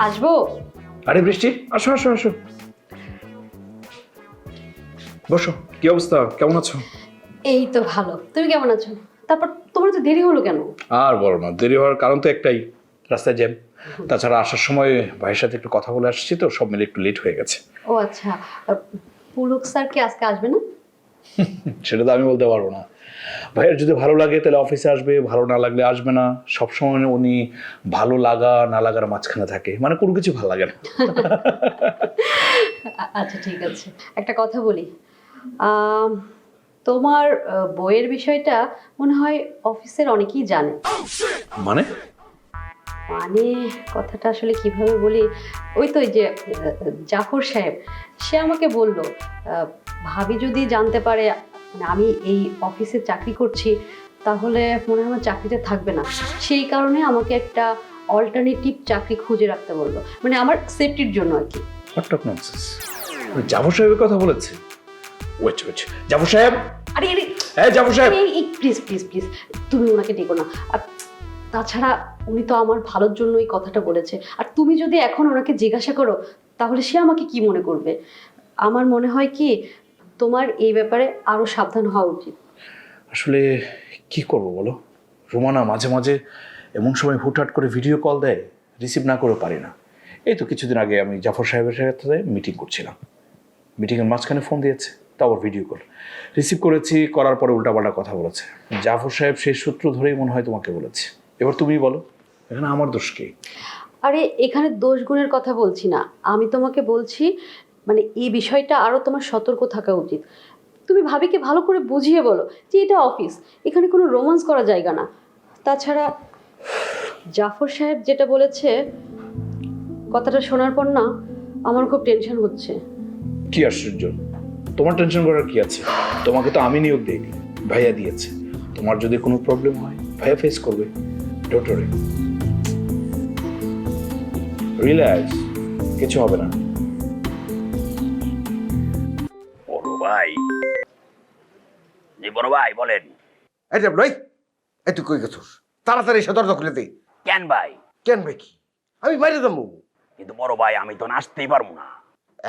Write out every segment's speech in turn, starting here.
আসব? আরে বৃষ্টি আসো আসো আসো। বসো কি অবস্থা? কেমন আছো? এই তো ভালো। তুমি কেমন আছো? তারপর তোমার তো দেরি হলো কেন? আর বলো না দেরি হওয়ার কারণ তো একটাই রাস্তায় জ্যাম। তাছাড়া আসার সময় ভাইয়ের সাথে একটু কথা বলে আসছি তো সব মিলে একটু লেট হয়ে গেছে। ও আচ্ছা পুলক স্যার কি আজকে আসবে না? সেটা তো আমি বলতে পারব না। ভাইয়ের যদি ভালো লাগে তাহলে অফিসে আসবে ভালো না লাগলে আসবে না। সবসময় উনি ভালো লাগা না লাগার মাঝখানে থাকে। মানে কোনো কিছু ভালো লাগে না। আচ্ছা ঠিক আছে। একটা কথা বলি। তোমার বইয়ের বিষয়টা মনে হয় অফিসের অনেকেই জানে। মানে? মানে কথাটা আসলে কীভাবে বলি? ওই তো যে জাফর সাহেব সে আমাকে বলল আহ, ভাবি যদি জানতে পারে আমি এই অফিসে চাকরি করছি তাহলে মনে হয় আমার চাকরিটা থাকবে না। সেই কারণে আমাকে একটা অল্টারনেটিভ চাকরি খুঁজে রাখতে বলল। মানে আমার সেফটির জন্য আর কি ননসেন্স জাফর সাহেবের কথা বলেছে। ওয়েট ওয়েট জাফর সাহেব! আরে আরে! হ্যাঁ জাফর সাহেব! প্লিজ প্লিজ প্লিজ তুমি ওনাকে ডেকো না। আর তাছাড়া উনি তো আমার ভালোর জন্য এই কথাটা বলেছে। আর তুমি যদি এখন ওনাকে জিজ্ঞাসা করো তাহলে সে আমাকে কি মনে করবে? আমার মনে হয় কি তোমার এই ব্যাপারে আরও সাবধান হওয়া উচিত। আসলে কি করব বলো? রোমানা মাঝে মাঝে এমন সময় হুটহাট করে ভিডিও কল দেয় রিসিভ না করে পারি না। এই তো কিছুদিন আগে আমি জাফর সাহেবের সাথে মিটিং করছিলাম। মিটিংয়ের মাঝখানে ফোন দিয়েছে তা আবার ভিডিও কল রিসিভ করেছি করার পরে উল্টাপাল্টা কথা বলেছে। জাফর সাহেব সেই সূত্র ধরেই মনে হয় তোমাকে বলেছে। এবার তুমি বলো এখানে আমার দোষ কি? আরে এখানে দোষ গুণের কথা বলছি না। আমি তোমাকে বলছি মানে এই বিষয়টা আরও তোমার সতর্ক থাকা উচিত। তুমি ভাবিকে ভালো করে বুঝিয়ে বলো যে এটা অফিস এখানে কোনো রোমান্স করা জায়গা না। তাছাড়া জাফর সাহেব যেটা বলেছে, কথাটা শোনার পর না আমার খুব টেনশন হচ্ছে। কি আশ্চর্য। তোমার টেনশন করার কি আছে? তোমাকে তো আমি নিয়োগ দেইনি, ভাইয়া দিয়েছে। তোমার যদি কোনো প্রবলেম হয়, ভাইয়া ফেস করবে। ডোন্ট ওয়ারি রিল্যাক্স কিছু হবে না। জি বড় ভাই বলেন। এই রে ভাই এই তুই কই গেছিস? তাড়াতাড়ি এসে দরজা খুলে দে। কেন ভাই? কেন ভাই কি? আমি বাইরে যাব কিন্তু বড় ভাই আমি তো আসতেই পারব না।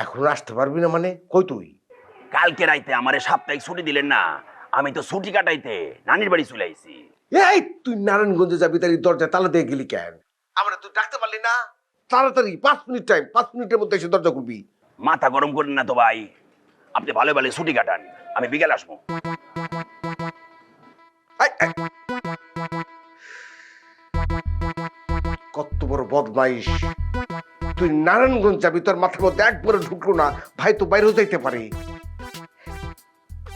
এখন আসতে পারবি না মানে? কই তুই? কালকে রাইতে আমারে সাপ্তাহিক ছুটি দিলেন না আমি তো ছুটি কাটাইতে নানির বাড়ি চলে আইছি। এই তুই নারায়ণগঞ্জে যাবি তার দরজা তালা দিয়ে গেলি কেন? আমরা তুই ডাকতে পারলি না। তাড়াতাড়ি পাঁচ মিনিট টাইম পাঁচ মিনিটের মধ্যে এসে দরজা খুলবি। মাথা গরম করেন না তো ভাই। আপনি ভালো ভালো ছুটি কাটান। আমি বিকেল আসব। কত বড় বদমাইশ। তুই নারায়ণগঞ্জ যাবি, তোর মাথার মধ্যে একবারে ঢুকলো না। ভাই তো বাইরেও যাইতে পারে।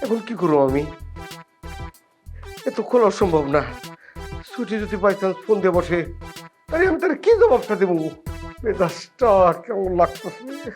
এখন কি করব আমি? এ তো খোলা সম্ভব না। ছুটি যদি বাই চান্স ফোন দিয়ে বসে আরে আমি তার কি জবাবটা দেবো? মেজাজটা কেমন লাগতেছে।